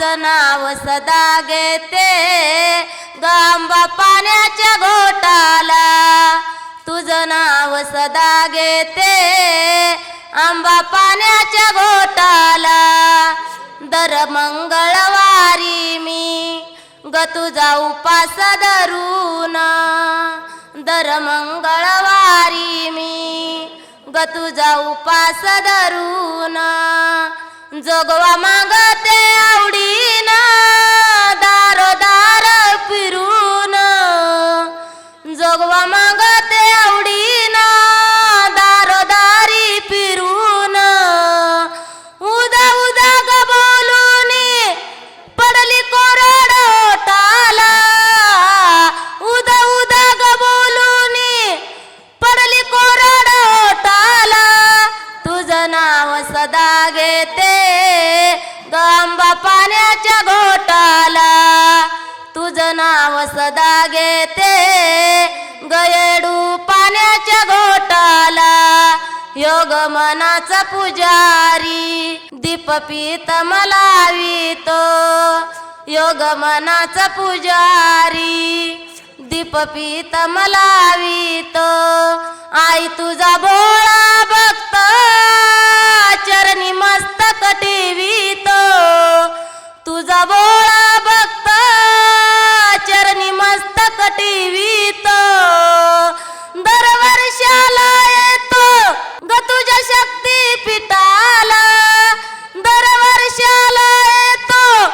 सदा घेते. गांबा पाण्याच्या घोटाला तुझं नाव सदा घेते. आंबा पाण्याच्या घोटाला दर मंगळवारी मी ग तुझा उपास धरून. दर मंगळवारी मी ग तुझा उपास धरून. जोगवा मागते जोगवा मागते आवडीन दारोदारी फिरून. उदा उदा ग बोलून पडली कोरड टाला उदा उदा ग बोलून पडली कोरड टाला तुझं नाव सदा घेते गांबा पाण्याच्या घोटाला. तुझं नाव सदा घे योग मनाचा पुजारी दीपपीत मलावितो. योग मनाचा पुजारी दीपपीत मलावितो. आई तुझ पिठाला दरवर्षाला येतो.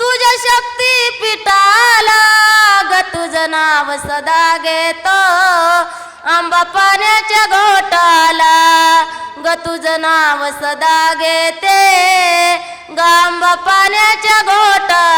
तुझ्या शक्ती पिठाला ग तुझं नाव सदा घेतो. आंबा पाण्याच्या घोटाला ग तुझं नाव सदा घेते. ग आंबा पाण्याच्या घोटाला